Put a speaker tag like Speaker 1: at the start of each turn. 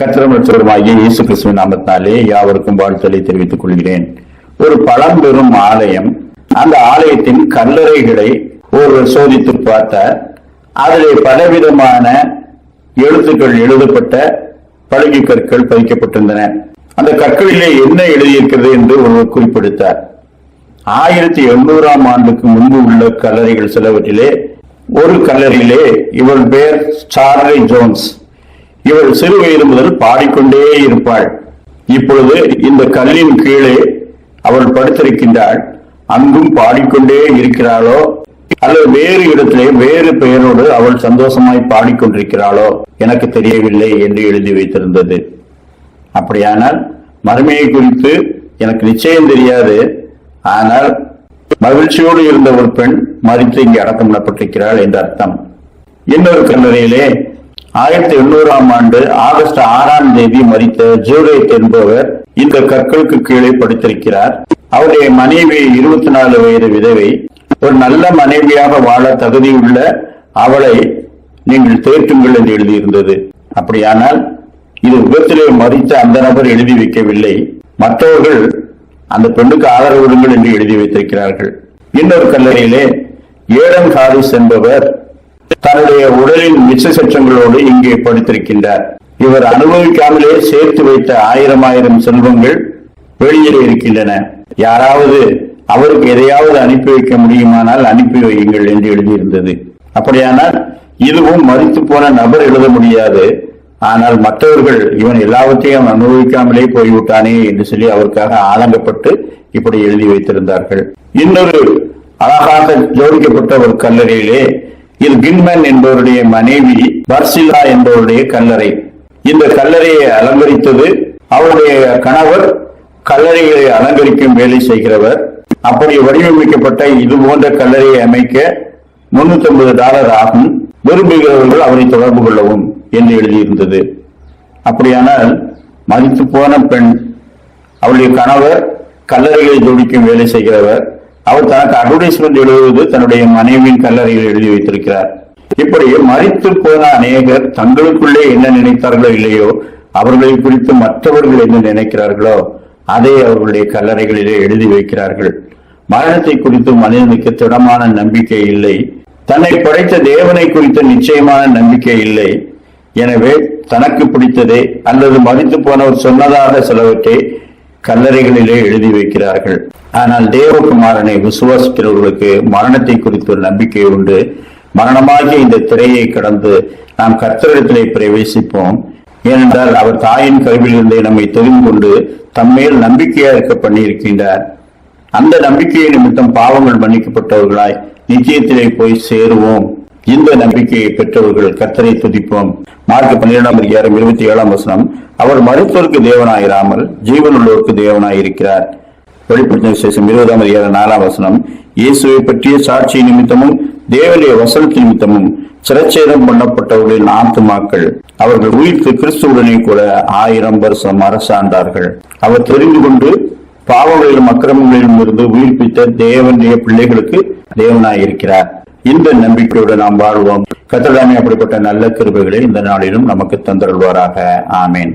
Speaker 1: கத்திரமற்றவருமாகிய இயேசு கிறிஸ்துவின் நாமத்தினாலே யாவருக்கும் வாழ்த்தலை தெரிவித்துக் கொள்கிறேன். ஒரு பழம்பெரும் ஆலயம். அந்த ஆலயத்தின் கல்லறைகளை ஒருவர் சோதித்து பார்த்தார். அதிலே பலவிதமான எழுத்துக்கள் எழுதப்பட்ட பழகி கற்கள் பதிக்கப்பட்டிருந்தன. அந்த கற்களிலே என்ன எழுதியிருக்கிறது என்று ஒருவர் குறிப்பிடுத்தார். ஆயிரத்தி எண்ணூறாம் ஆண்டுக்கு முன்பு உள்ள கல்லறைகள் சிலவற்றிலே ஒரு கல்லறையிலே இவள் பெயர் சார்லி ஜோன்ஸ். இவள் சிறு வயது முதல் பாடிக்கொண்டே இருப்பாள். இப்பொழுது இந்த கல்லின் கீழே அவள் படுத்திருக்கின்றாள். அங்கும் பாடிக்கொண்டே இருக்கிறாளோ? அல்லது வேறு இடத்திலே வேறு பெயரோடு அவள் சந்தோஷமாய் பாடிக்கொண்டிருக்கிறாளோ? எனக்கு தெரியவில்லை என்று எழுதி வைத்திருந்தது. அப்படியானால் மறுமையை குறித்து எனக்கு நிச்சயம் தெரியாது. ஆனால் மகிழ்ச்சியோடு இருந்த ஒரு பெண் மறித்து இங்கே அடக்கம் பண்ணப்பட்டிருக்கிறாள் என்று அர்த்தம். இன்னொரு கல்லறையிலே ஆயிரத்தி எண்ணூறாம் ஆண்டு ஆகஸ்ட் ஆறாம் தேதி மறித்த ஜூரேட் என்பவர் இந்த கற்களுக்கு கீழே படுத்திருக்கிறார். அவருடைய மனைவி இருபத்தி நாலு வயது விதவை. ஒரு நல்ல மனைவியாக வாழ தகுதியுள்ள அவளை நீங்கள் தேற்றுங்கள் என்று எழுதியிருந்தது. அப்படியானால் இது விபத்திலே மறித்த அந்த நபர் எழுதி வைக்கவில்லை. மற்றவர்கள் அந்த பெண்ணுக்கு ஆதரவு விடுங்கள் என்று எழுதி வைத்திருக்கிறார்கள். இன்னொரு கல்லறையிலே ஏடன் ஹாரிஸ் என்பவர் தன்னுடைய உடலின் மிச்ச சற்றங்களோடு இங்கே படுத்திருக்கின்றார். இவர் அனுபவிக்காமலே சேர்த்து வைத்த ஆயிரம் ஆயிரம் செல்வங்கள் வெளியிலே இருக்கின்றன. யாராவது அவருக்கு எதையாவது அனுப்பி வைக்க முடியுமானால் அனுப்பி வையுங்கள் என்று எழுதியிருந்தது. அப்படியானால் இதுவும் மறித்து போன நபர் எழுத முடியாது. ஆனால் மற்றவர்கள் இவன் எல்லாவற்றையும் அனுபவிக்காமலே போய்விட்டானே என்று சொல்லி அவருக்காக ஆதங்கப்பட்டு இப்படி எழுதி வைத்திருந்தார்கள். இன்னொரு அழகாக ஜோடிக்கப்பட்ட ஒரு கல்லறையிலே இது கின்மேன் என்பவருடைய மனைவி பர்சிலா என்பவருடைய கல்லறை. இந்த கல்லறையை அலங்கரித்தது அவருடைய கணவர் கல்லறைகளை அலங்கரிக்கும் வேலை செய்கிறவர். அப்படி வடிவமைக்கப்பட்ட இது போன்ற கல்லறையை அமைக்க முன்னூத்தி ஐம்பது டாலர் ஆகும். விரும்புகிறவர்கள் அவரை தொடர்பு கொள்ளவும் என்று எழுதியிருந்தது. அப்படியானால் மதித்து போன பெண் அவளுடைய கணவர் கல்லறைகளை ஜோடிக்கும் வேலை செய்கிறவர். அவர் தனக்கு அட்வர்டைஸ்மெண்ட் எழுதுவது தன்னுடைய மனைவியின் கல்லறையில் எழுதி வைத்திருக்கிறார். இப்படி மறித்து போன அநேகர் தங்களுக்குள்ளே என்ன நினைத்தார்களோ இல்லையோ அவர்களை குறித்து மற்றவர்கள் என்ன நினைக்கிறார்களோ அதை அவர்களுடைய கல்லறைகளிலே எழுதி வைக்கிறார்கள். மரணத்தை குறித்து மனிதனுக்கு திடமான நம்பிக்கை இல்லை. தன்னை படைத்த தேவனை குறித்த நிச்சயமான நம்பிக்கை இல்லை. எனவே தனக்கு பிடித்ததே அல்லது மறித்து போனவர் சொன்னதாக சிலவற்றை கல்லறைகளிலே எழுதி வைக்கிறார்கள். ஆனால் தேவகுமாரனை விசுவாசிக்கிறவர்களுக்கு மரணத்தை குறித்த ஒரு நம்பிக்கை உண்டு. மரணமாகிய இந்த திரையை கடந்து நாம் கர்த்தரிடத்திலே பிரவேசிப்போம். ஏனென்றால் அவர் தாயின் கருவிலிருந்தே நம்மை தெரிந்து கொண்டு தம்மேல் நம்பிக்கையா இருக்க பண்ணியிருக்கின்றார். அந்த நம்பிக்கையை நிமித்தம் பாவங்கள் மன்னிக்கப்பட்டவர்களாய் நிச்சயத்திலே போய் சேருவோம். இந்த நம்பிக்கையை பெற்றவர்கள் கத்தரை துதிப்போம். மார்க் பன்னிரெண்டாம் அதிகாரம் இருபத்தி ஏழாம் வசனம். அவர் மருத்துவருக்கு தேவனாயிராமல் ஜீவனுள்ளோருக்கு தேவனாயிருக்கிறார். வெளிப்படுத்தின விசேஷம் இருபதாம் அதிகாரம் நாலாம் வசனம். இயேசுவை பற்றிய சாட்சி நிமித்தமும் தேவனுடைய வசனத்து நிமித்தமும் சிரச்சேதம் பண்ணப்பட்டவர்களின் ஆத்துமாக்கள். அவர்கள் உயிர்த்து கிறிஸ்துவுடனே கூட ஆயிரம் வருஷம் அரசாண்டார்கள். அவர் தெரிந்து கொண்டு பாவங்களிலும் அக்கிரமங்களிலும் இருந்து உயிர்ப்பித்த தேவனுடைய பிள்ளைகளுக்கு தேவனாயிருக்கிறார். இந்த நம்பிக்கையோடு நாம் வாழ்வோம். கத்தடாமே அப்படிப்பட்ட நல்ல கிருபைகளை இந்த நாளிலும் நமக்கு தந்தருள்வாராக. ஆமேன்.